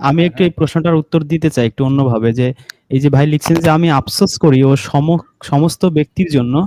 আমি একটু এই প্রশ্নটার উত্তর দিতে চাই একটু অন্যভাবে যে এই যে ভাই লিখছেন যে আমি আফসোস করি ও সম- সমস্ত ব্যক্তির জন্য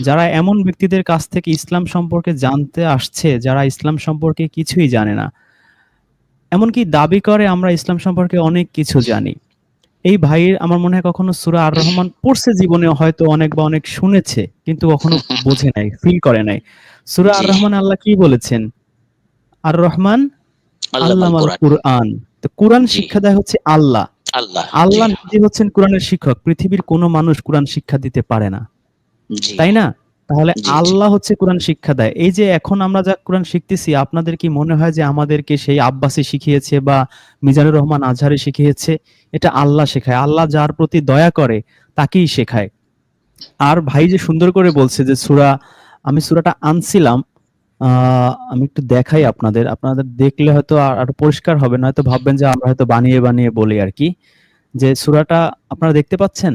যারা এমন ব্যক্তিদের কাছ থেকে ইসলাম সম্পর্কে জানতে আসছে যারা ইসলাম সম্পর্কে কিছুই জানে না। এমনকি দাবি করে আমরা ইসলাম সম্পর্কে অনেক কিছু জানি। এই ভাইয়ের আমার মনে হয় কখনো সুরা আর রহমান পড়ছে জীবনে হয়তো অনেক বা অনেক শুনেছে কিন্তু কখনো বোঝে নাই ফিল করে নাই। সুরা আর রহমান আল্লাহ কি বলেছেন? আর রহমান আল্লাহ কুরআন। তো কোরআন শিক্ষা দেয় হচ্ছে আল্লাহ। আল্লাহ। আল্লাহ নিজে হচ্ছেন কোরআনের শিক্ষক। পৃথিবীর কোনো মানুষ কোরআন শিক্ষা দিতে পারে না। তাই না? তাহলে। আল্লাহ হচ্ছে কোরআন শিক্ষা দেয়। এই যে এখন আমরা যা কোরআন শিখতেছি আপনাদের কি মনে হয় যে আমাদেরকে সেই আব্বাসি শিখিয়েছে বা মিজানুর রহমান আজহারে শিখিয়েছে? এটা আল্লাহ শেখায়। আল্লাহ যার প্রতি দয়া করে তাকেই শেখায়। আর ভাই যে সুন্দর করে বলছে যে সুরা আমি সুরাটা আনছিলাম আমি একটু দেখাই আপনাদের। আপনাদের দেখলে হয়তো আর পরিষ্কার হবে না হয়তো ভাববেন যে আমরা হয়তো বানিয়ে বানিয়ে বলি আর কি। যে সুরাটা আপনারা দেখতে পাচ্ছেন?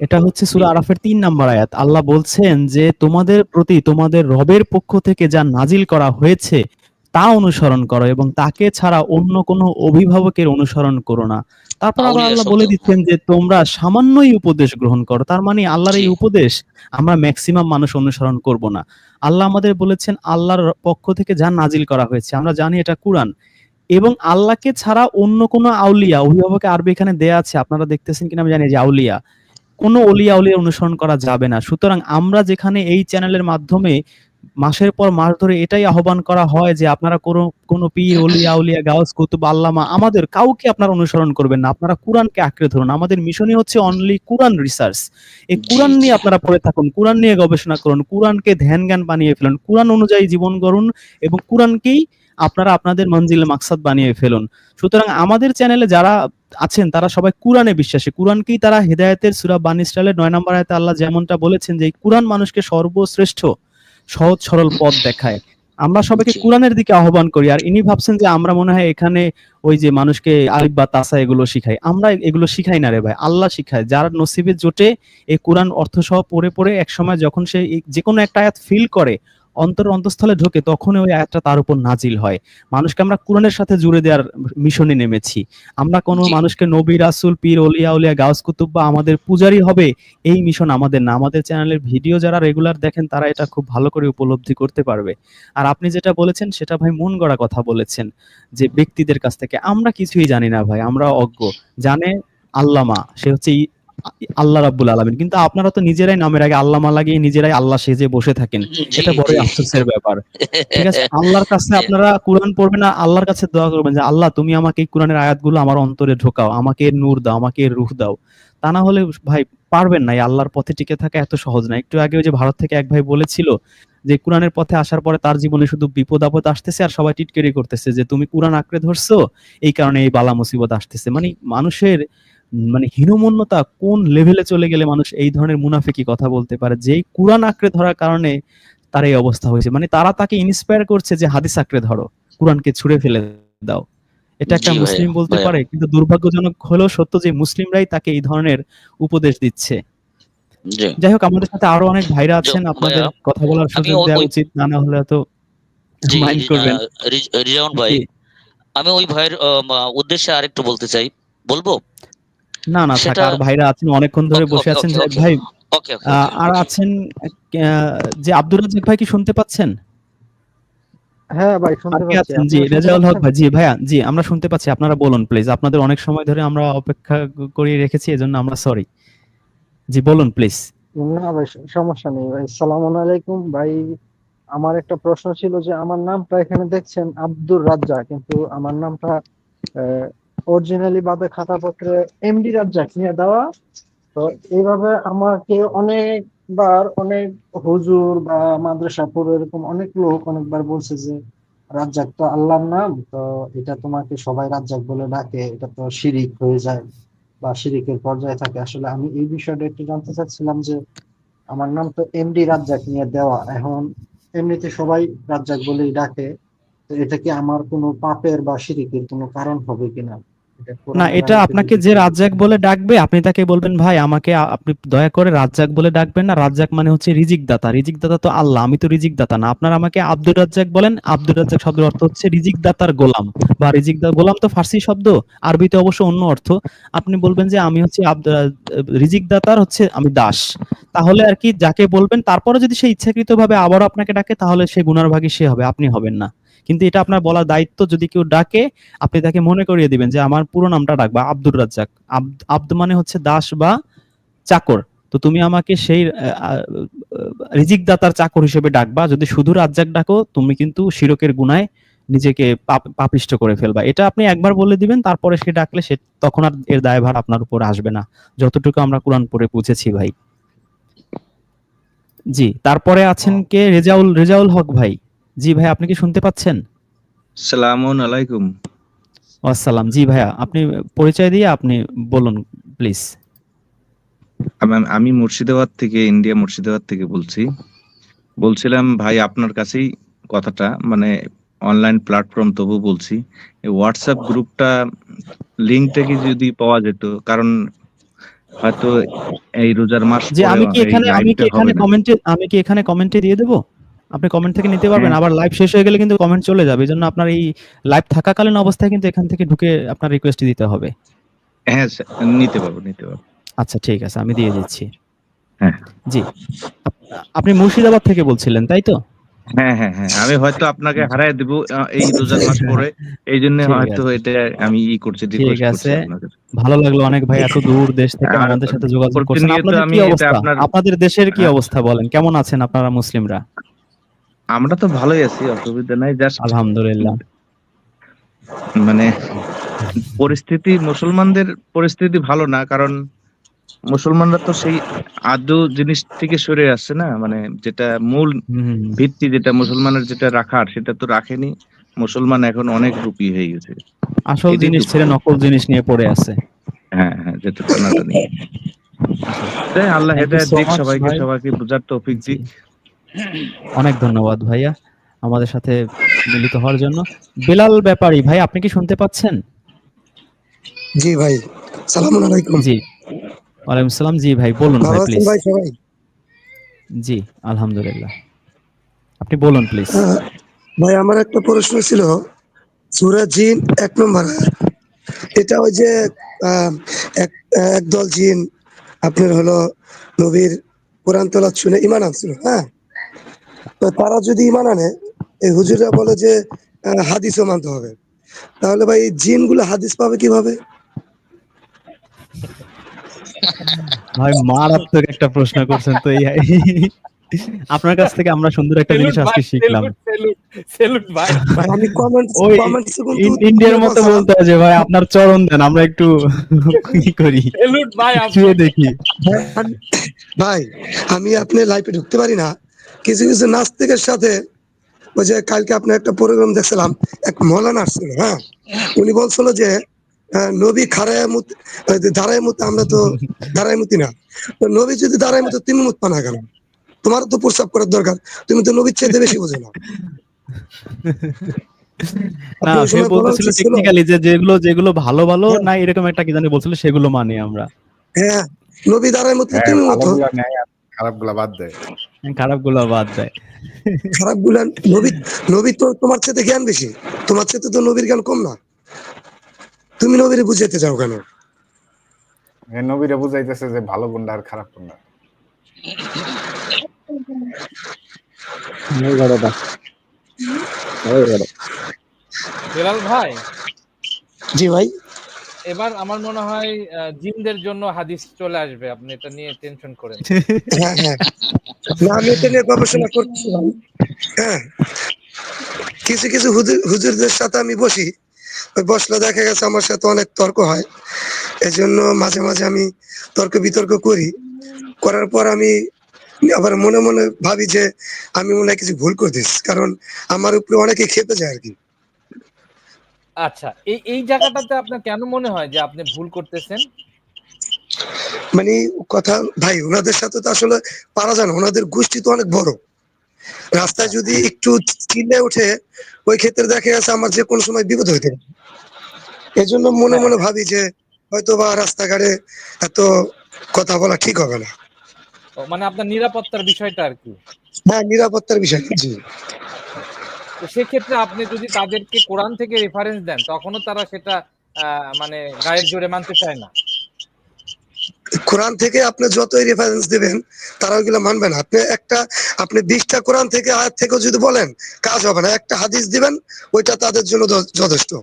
এটা হচ্ছে সুরা আরাফের তিন নাম্বার আয়াত। আল্লাহ বলছেন যে, তোমাদের প্রতি তোমাদের রবের পক্ষ থেকে যা নাজিল করা হয়েছে তা অনুসরণ করো এবং তাকে ছাড়া অন্য কোনো অভিভাবকের অনুসরণ করো না। তারপর আবার আল্লাহ বলে দিচ্ছেন যে তোমরা সামান্যই উপদেশ গ্রহণ করো। তার মানে আল্লাহর এই উপদেশ আমরা ম্যাক্সিমাম মানুষ অনুসরণ করব না। আল্লাহ আমাদের বলেছেন আল্লাহর পক্ষ থেকে যা নাজিল করা হয়েছে আমরা জানি এটা কোরআন। এবং আল্লাহকে ছাড়া অন্য কোনো আউলিয়া অভিভাবক আরবি এখানে দেয়া আছে আপনারা দেখতেছেন কিনা আমি জানি যে আউলিয়া। কোনো অলিয়া উলিয়া অনুসরণ করা যাবে না। সুতরাং আমরা যেখানে এই চ্যানেলের মাধ্যমে মাসের পর মাস ধরে এটাই আহ্বান করা হয় যে আপনারা কোনো কোনো পীর অলিয়া উলিয়া গাউস কুতুব আল্লামা আমাদের কাউকে আপনারা অনুসরণ করবেন না। আপনারা কোরআনকে আঁকড়ে ধরুন। আমাদের মিশনই হচ্ছে অনলি কোরআন রিসার্চ এই কোরআন নিয়ে আপনারা পড়ে থাকুন কোরআন নিয়ে গবেষণা করুন কোরআনকে ধ্যান জ্ঞান বানিয়ে ফেলুন কোরআন অনুযায়ী জীবন গড়ুন এবং কোরআনকেই আপনারা আপনাদের মঞ্জিল মাকসাদ বানিয়ে ফেলুন। সুতরাং আমাদের চ্যানেলে যারা আছেন তারা সবাই কোরআনে বিশ্বাসী। কোরআনকেই তারা হেদায়েতের সুরা বানি ইসরায়েলের নয় নম্বর আয়াতে আল্লাহ যেমনটা বলেছেন যে কোরআন মানুষকে সর্বশ্রেষ্ঠ সহজ সরল পথ দেখায়। আমরা সবাইকে কোরআনের দিকে আহ্বান করি আর ইনি ভাবছেন যে আমরা মনে হয় এখানে ওই যে মানুষকে আলিফ বা তাসা এগুলো শিখাই। আমরা এগুলো শিখাই না রে ভাই আল্লাহ শিখায়। যার নসিবে জোটে এই কোরআন অর্থ সহ পড়ে পড়ে এক সময় যখন সে যে কোনো একটা আয়াত ফিল করে অন্তর অন্তঃস্থলে ঢোকে তখন ওই আয়াতটা তার উপর নাজিল হয়। মানুষকে আমরা কোরআনের সাথে জুড়ে দেওয়ার মিশনে নেমেছি। আমরা কোনো মানুষকে নবী রাসুল পীর অলিয়া উলিয়া গাউস কুতুব বা আমাদের পূজারি হবে এই মিশন আমাদের না। আমাদের চ্যানেলের ভিডিও যারা রেগুলার দেখেন তারা এটা খুব ভালো করে উপলব্ধি করতে পারবে। আর আপনি যেটা বলেছেন সেটা ভাই মন গড়া কথা বলেছেন যে ব্যক্তিদের কাছ থেকে। আমরা কিছুই জানি না ভাই আমরা অজ্ঞ। জানে আল্লামা সে হচ্ছে আল্লাহ রাব্বুল আলামিন। কিন্তু আপনারা তো নিজেরাই নামের আগে আল্লামা লাগিয়ে নিজেরাই আল্লাহ সেজে বসে থাকেন। এটা বড়ই জি। আফসোসের ব্যাপার। ঠিক আছে? আল্লাহর কাছে আপনারা কোরআন পড়বেন না আল্লাহর কাছে দোয়া করবেন যে আল্লাহ তুমি আমাকে এই কোরআনের আয়াতগুলো আমার অন্তরে ঢোকাও আমাকে নূর দাও আমাকে রুহ দাও। তা না হলে ভাই পারবেন না এই আল্লাহর পথে টিকে থাকা এত সহজ না। একটু আগে ওই যে ভারত থেকে এক ভাই বলেছিল যে কোরআনের পথে আসার পরে তার জীবনে শুধু বিপদ আপদ আসতেছে আর সবাই টিটকেরি করতেছে যে তুমি কোরআন আঁকড়ে ধরছো এই কারণে এই বালা মুসিবত আসতেছে। মানে মানুষের মানে হীনমন্যতা কোন লেভেলে চলে গেলে মানুষ এই ধরনের মুনাফিকি কথা বলতে পারে? যে কোরআন আঁকড়ে ধরার কারণে তার এই অবস্থা হয়েছে। মানে তারা তাকে ইন্সপায়ার করছে যে হাদিস আঁকড়ে ধরো কোরআনকে ছুঁড়ে ফেলে দাও। এটা একটা মুসলিম বলতে পারে কিন্তু দুর্ভাগ্যজনক হলেও সত্য যে মুসলিমরাই তাকে এই ধরনের উপদেশ দিচ্ছে। যাই হোক আমাদের সাথে আরও অনেক ভাইরা আছেন আপনাদের কথা বলার সুযোগ দেওয়া উচিত না না হলে তো মাইন্ড করবেন। রিজাউন ভাই আমি ওই ভাইয়ের উদ্দেশ্যে আরেকটু বলতে চাই। বলব? না না থাক আর ভাইরা আছেন অনেকক্ষণ ধরে বসে আছেন। ভাই ওকে ওকে আর আছেন আহ, যে আব্দুর রাজ্জাক ভাই কি শুনতে পাচ্ছেন? হ্যাঁ ভাই শুনতে জি আপনারা রেজাউল হক ভাই জি ভাইয়া জি আমরা শুনতে পাচ্ছি আপনারা বলুন প্লিজ আপনাদের অনেক সময় ধরে আমরা অপেক্ষা করিয়ে রেখেছি এজন্য আমরা সরি জি বলুন প্লিজ না ভাই সমস্যা নেই ভাই। সালাম আলাইকুম ভাই। আমার একটা প্রশ্ন ছিল যে আমার নামটা এখানে দেখছেন আব্দুর রাজ্জাক কিন্তু আমার নামটা অরিজিনালি ভাবে খাতাপত্রে এমডি রাজ্জাক নিয়ে দেওয়া। তো এইভাবে আমাকে অনেকবার, অনেক হুজুর বা মাদ্রাসাপুর এরকম অনেক লোক অনেকবার বলছে যে, রাজ্জাক তো আল্লাহর নাম, তো এটা তোমাকে সবাই রাজ্জাক বলে ডাকে, এটা তো শিরিক হয়ে যায় বা শিরিকের পর্যায়ে থাকে। আসলে আমি এই বিষয়টা একটু জানতে চাচ্ছিলাম যে, আমার নাম তো এমডি রাজ্জাক নিয়ে দেওয়া। এখন এমনিতে সবাই রাজ্জাক বলেই ডাকে, তো এটা কি আমার কোনো পাপের বা শিরিকের কোনো কারণ হবে কিনা? না এটা আপনাকে যে রাজ্জাক বলে ডাকবে আপনি তাকে বলবেন ভাই আমাকে আপনি দয়া করে রাজ্জাক বলে ডাকবেন না। রাজ্জাক মানে হচ্ছে রিজিক দাতা। রিজিক দাতা তো আল্লাহ আমি তো রিজিক দাতা না। আপনার আমাকে আব্দুর রাজ্জাক বলেন। আব্দুর রাজ্জাক শব্দের অর্থ হচ্ছে রিজিক দাতার গোলাম। বা রিজিক দা গোলাম তো ফার্সি শব্দ আরবিতে অবশ্য অন্য অর্থ। আপনি বলবেন যে আমি হচ্ছে আব্দুর রিজিক দাতার হচ্ছে আমি দাস। তাহলে আর কি যাকে বলবেন তারপরে যদি সে ইচ্ছাকৃত ভাবে আবারও আপনাকে ডাকে তাহলে সে গুনার ভাগী সে হবে আপনি হবেন না। কিন্তু এটা আপনার বলার দায়িত্ব যদি কেউ ডাকে আপনি তাকে মনে করিয়ে দিবেন যে আমার পুরো নামটা ডাকবা আব্দুর রাজ্জাক। আব্দ মানে হচ্ছে দাস বা চাকর। তো তুমি আমাকে সেই রিজিক দাতার চাকর হিসেবে ডাকবা। যদি শুধু রাজ্জাক ডাকো তুমি কিন্তু শিরকের গুনায় নিজেকে পাপ- পাপিষ্ট করে ফেলবা। এটা আপনি একবার বলে দিবেন তারপরে সে ডাকলে সে তখন আর এর দায়ভার আপনার উপর আসবে না। যতটুকু আমরা কোরআন পড়ে বুঝেছি ভাই। জি তারপরে আছেন কে? রেজাউল রেজাউল হক ভাই। জি ভাই আপনি কি শুনতে পাচ্ছেন? সালামুন আলাইকুম। আসসালাম জি ভাইয়া আপনি পরিচয় দিয়ে আপনি বলুন প্লিজ। আমি- মুর্শিদাবাদ থেকে ইন্ডিয়া মুর্শিদাবাদ থেকে বলছি। বলছিলাম ভাই আপনার কাছেই কথাটা মানে অনলাইন প্ল্যাটফর্ম তবু বলছি। এই হোয়াটসঅ্যাপ গ্রুপটা লিঙ্কটা কি যদি পাওয়া যেত কারণ হয়তো এই রোজার মাস আমি কি এখানে আমি কি এখানে। কমেন্টে আমি কি এখানে কমেন্টে দিয়ে দেবো? আপনি কমেন্ট থেকে নিতে পারবেন। আবার লাইভ শেষ হয়ে গেলে কিন্তু কমেন্ট চলে যাবে। এই জন্য আপনার এই লাইভ থাকাকালীন অবস্থায় কিন্তু এখান থেকে ঢুকে আপনার রিকোয়েস্ট দিতে হবে। হ্যাঁ নিতে পারব নিতে পারব। আচ্ছা ঠিক আছে আমি দিয়ে দিচ্ছি। হ্যাঁ। জি। আপনি মুর্শিদাবাদ থেকে বলছিলেন তাই তো? হ্যাঁ হ্যাঁ হ্যাঁ আমি হয়তো আপনাকে হারাই দেবো আহ, এই রোজার মাস পরে। এই জন্য হয়তো এটা আমি ই করছি করছি আছে। ভালো লাগল অনেক ভাই এত দূর দেশ থেকে আমাদের সাথে যোগাযোগ করছেন। আপনাদের কি অবস্থা? আপনাদের দেশের কি হ্যাঁ। অবস্থা বলেন? কেমন আছেন আপনারা মুসলিমরা? আমরা তো ভালোই আছি অসুবিধা নাই জাস্ট আলহামদুলিল্লাহ। মানে পরিস্থিতি মুসলমানদের পরিস্থিতি ভালো না কারণ মুসলমানরা তো সেই আদৌ জিনিস থেকে সরে আসছে না মানে যেটা মূল। ভিত্তি যেটা মুসলমানের যেটা রাখার সেটা তো রাখেনি মুসলমান এখন অনেক রূপী হয়ে গেছে। আসল জিনিস ছেড়ে নকল জিনিস নিয়ে পড়ে আছে। হ্যাঁ হ্যাঁ যেটা টানাটানি তাই আল্লাহ হেদায়েত দিক সবাইকে সবাইকে বুঝার তৌফিক। দিক। অনেক ধন্যবাদ ভাইয়া আমাদের সাথে মিলিত হওয়ার জন্য। বেলাল ব্যাপারী ভাই আপনি কি শুনতে পাচ্ছেন? জি ভাই সালামুন আলাইকুম। জি ওয়ালাইকুম সালাম। জি ভাই বলুন ভাই প্লিজ জি আলহামদুলিল্লাহ। আপনি বলুন প্লিজ ভাই আমার একটা প্রশ্ন ছিল সূরা জিন এক নম্বর এটা ওই যে এক একদল জিন আপনার হলো নবীর কোরআন তোলা শুনে ইমান আনছিল হ্যাঁ? তো তারা যদি ইমান আনে এই হুজুররা বলে যে আহ, হাদিসও মানতে হবে। তাহলে ভাই এই জিনগুলো হাদিস পাবে কীভাবে? ভাই মারাত্মক একটা প্রশ্ন করছেন তো এই আপনার কাছ থেকে আমরা সুন্দর একটা জিনিস আজকে শিখলাম। ইন্ডিয়ার মতো বলতে যে ভাই আপনার চরণ দেন আমরা একটু কি করি। ভাই দেখি। ভাই আমি আপনি লাইফে ঢুকতে পারি না। কিছু কিছু নাস্তিকের সাথে ওই যে কালকে আপনার একটা প্রোগ্রাম দেখছিলাম এক মৌলানা আসছিল হ্যাঁ? উনি বলছিল যে নবী খারায় মুত দাঁড়ায় মুত আমরা তো দাঁড়ায় মুতি না। তো নবী যদি দাঁড়ায় মুতো তুমি মুত পানা কেন তোমার তো প্রস্তাব করার দরকার। তুমি তো নবীর চাইতে বেশি বোঝো না। না সে সময় বলা বলতেছিল উচিত ছিল। টেকনিক্যালি যে যেগুলো যেগুলো ভালো ভালো হ্যাঁ। না এরকম একটা কি জানি বলছিল সেগুলো মানি আমরা। হ্যাঁ নবী দাঁড়ায় মুতলে হ্যাঁ, তুমি মতো। ভালোগুলা খারাপগুলা বাদ দেয়। খারাপগুলো বাদ দেয়। খারাপগুলা নবী নবী তো তোমার চাইতে জ্ঞান বেশি। তোমার চাইতে তো নবীর জ্ঞান কম না। তুমি নবীরে বুঝাইতে চাও কেন? এ নবীরে বুঝাইতেছে যে ভালো গুন্ডা আর খারাপ বেলাল ভাই? জি ভাই। এবার আমার মনে হয় জিনদের জন্য হাদিস চলে আসবে। আপনি এটা নিয়ে টেনশন করেন। না, আমি এটা নিয়ে গবেষণা করছিলাম হ্যাঁ। কিছু কিছু হুজুর- হুজুরদের সাথে আমি বসি। বসলে দেখা গেছে আমার সাথে অনেক তর্ক হয়। এজন্য মাঝে মাঝে আমি তর্ক বিতর্ক করি। করার পর আমি আবার মনে মনে ভাবি যে আমি মনে হয় কিছু ভুল করে দিচ্ছি কারণ আমার উপরে অনেকে খেপে যায় আর কি। আচ্ছা এই এই জায়গাটাতে আপনার কেন মনে হয় যে আপনি ভুল করতেছেন? মানে কথা ভাই ওনাদের সাথে তো আসলে পারা যায় না। ওনাদের গোষ্ঠী তো অনেক বড়। রাস্তায় যদি একটু চিল্লে ওঠে ওই ক্ষেত্রে দেখা গেছে আমার যে কোনো সময় বিপদ হইতে পারে। এজন্য মনে মনে ভাবি যে হয়তো বা রাস্তাঘাটে এত কথা বলা ঠিক হবে না। মানে আপনার নিরাপত্তার বিষয়টা আর কি। হ্যাঁ নিরাপত্তার বিষয় জি। সেক্ষেত্রে আপনি যদি তাদেরকে কোরআন থেকে রেফারেন্স দেন, তখনও তারা সেটা মানে গায়ের জোরে মানতে চায় না। কোরআন থেকে আপনি যতই রেফারেন্স দিবেন তারা ওইগুলো মানবে না। আপনি একটা, আপনি বিশটা কোরআন থেকে, আয়াত থেকেও যদি বলেন, কাজ হবে না। একটা হাদিস দিবেন, ওইটা তাদের জন্য যথেষ্ট।